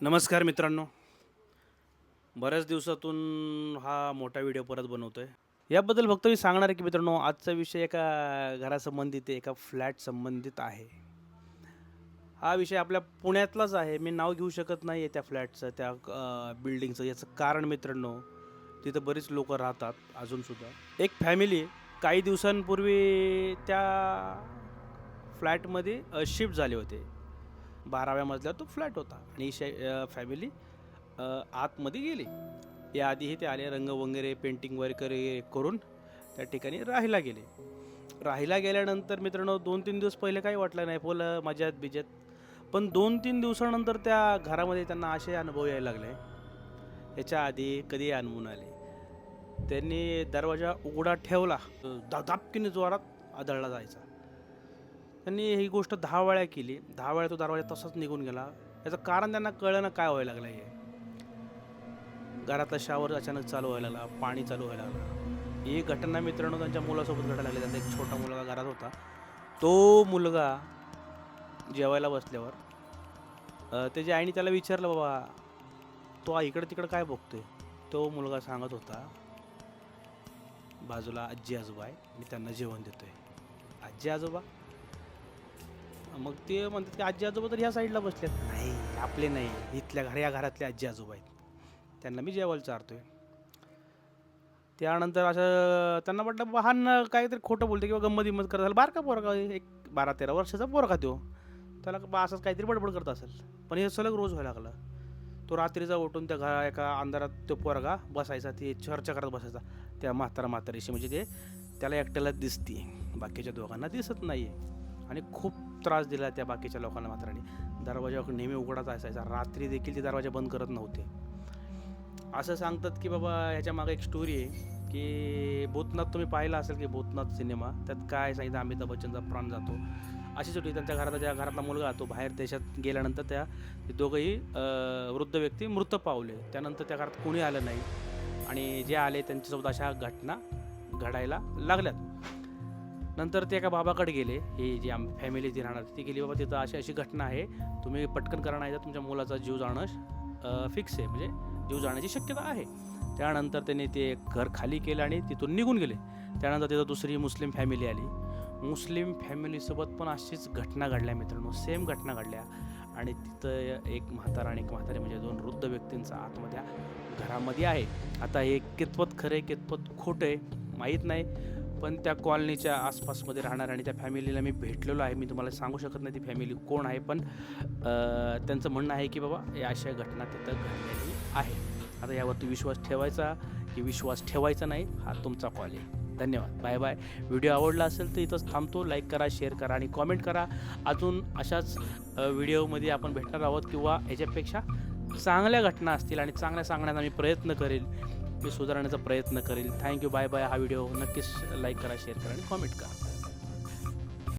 नमस्कार मित्रांनो. बऱ्याच दिवसातून हा मोठा व्हिडिओ परत बनवतो आहे याबद्दल फक्त मी सांगणार आहे की मित्रांनो आजचा विषय एका घरासंबंधित आहे एका फ्लॅट संबंधित आहे. हा विषय आपल्या पुण्यातलाच आहे. मी नाव घेऊ शकत नाही आहे त्या फ्लॅटचं त्या बिल्डिंगचं याचं कारण मित्रांनो तिथं बरीच लोक राहतात अजूनसुद्धा एक फॅमिली काही दिवसांपूर्वी त्या फ्लॅटमध्ये शिफ्ट झाले होते. बाराव्या मजल्यावर तो फ्लॅट होता. आणि शे फॅमिली आतमध्ये गेली. याआधीही ते आले रंग वगैरे पेंटिंग वगैरे करून त्या ठिकाणी राहायला गेले. राहायला गेल्यानंतर मित्रांनो दोन तीन दिवस पहिले काही वाटलं नाही. बोल मजात बिजात. पण दोन तीन दिवसानंतर त्या घरामध्ये त्यांना असे अनुभव यायला लागले. याच्या आधी कधी अनुभवून आले. त्यांनी दरवाजा उघडा ठेवला. दादापकीने जोरात आदळला जायचा. त्यांनी ही गोष्ट दहा वेळा केली. दहा वेळा तो दरवाजा तसाच निघून गेला. याचं कारण त्यांना कळलं ना काय व्हायला लागलं हे? घरातला शावर अचानक चालू व्हायला लागला पाणी चालू व्हायला लागला. ही घटना मित्रांनो त्यांच्या मुलासोबत घडायला लागली. त्यांचा एक छोटा मुलगा घरात होता. तो मुलगा जेवायला बसल्यावर त्याच्या आईने त्याला विचारलं बाबा तो इकडं तिकडं काय बघतोय? तो मुलगा सांगत होता बाजूला आजी आजोबा आहे मी त्यांना जेवण देतोय. आजी आजोबा? मग ते म्हणतात की आजी आजोबा तर ह्या साईडला बसलेत. नाही आपले नाही. इथल्या घर या घरातले आजी आजोबा आहेत. त्यांना मी जेवायला चारतोय. त्यानंतर असं त्यांना वाटलं बहान काहीतरी खोटं बोलते किंवा गंमत हिंमत करत असेल. बारका पोरगा एक बारा तेरा वर्षाचा पोरगा तो? त्याला बा असंच काहीतरी बडबड करत असेल. पण हे सलग रोज व्हायला लागलं. तो रात्रीचा उठून त्या घरा एका अंधारात तो पोरगा बसायचा ते चर्चा करत बसायचा. त्या म्हातारा म्हातारीशी. म्हणजे ते त्याला एकट्याला दिसते. बाकीच्या दोघांना दिसत नाही आणि खूप त्रास दिला त्या बाकीच्या लोकांना मात्राने दरवाजा नेहमी उघडाच असायचा. रात्री देखील ते दरवाजा बंद करत नव्हते. असं सांगतात की बाबा ह्याच्या मागे एक स्टोरी आहे की भूतनाथ तुम्ही पाहिला असेल की भूतनाथ सिनेमा त्यात काय सांगितलं? अमिताभ बच्चनचा प्राण जातो. अशी होती. त्यांच्या घरात ज्या घरातला मुलगा तो बाहेर देशात गेल्यानंतर त्या दोघंही वृद्ध व्यक्ती मृत पावले. त्यानंतर त्या घरात कोणी आलं नाही. आणि जे आले त्यांच्यासोबत अशा घटना घडायला लागल्यात. नंतर ते एका बाबाकडे गेले. ही जी आम फॅमिली जी राहणार ती गेली बाबा तिथं अशी अशी घटना आहे. तुम्ही पटकन करा नाही तर तुमच्या मुलाचा जीव जाणं फिक्स आहे. म्हणजे जीव जाण्याची शक्यता आहे. त्यानंतर त्यांनी ते घर खाली केलं आणि तिथून निघून गेले. त्यानंतर तिथं दुसरी मुस्लिम फॅमिली आली. मुस्लिम फॅमिलीसोबत पण अशीच घटना घडल्या मित्रांनो. सेम घटना घडल्या. आणि तिथं एक म्हातारा आणि एक म्हातारी म्हणजे दोन वृद्ध व्यक्तींचा आतमध्ये घरामध्ये आहे. आता हे कितपत खरं आहे कितपत खोटं आहे माहीत नाही. पण त्या कॉलनीच्या आसपासमध्ये राहणार आणि त्या फॅमिलीला मी भेटलेलो आहे. मी तुम्हाला सांगू शकत नाही ती फॅमिली कोण आहे पण त्यांचं म्हणणं आहे की बाबा या अशा घटना तिथं घडलेली आहे आता यावरती विश्वास ठेवायचा की विश्वास ठेवायचा नाही हा तुमचा कॉल आहे. धन्यवाद. बाय बाय व्हिडिओ आवडला असेल तर इथंच थांबतो. लाईक करा शेअर करा आणि कॉमेंट करा. अजून अशाच व्हिडिओमध्ये आपण भेटणार आहोत किंवा याच्यापेक्षा चांगल्या घटना असतील आणि चांगल्या सांगण्याचा मी प्रयत्न करेल. मी सुधारण्याचा प्रयत्न करेल. थँक्यू बाय बाय हा व्हिडिओ नक्कीच लाईक करा शेअर करा आणि कॉमेंट करा.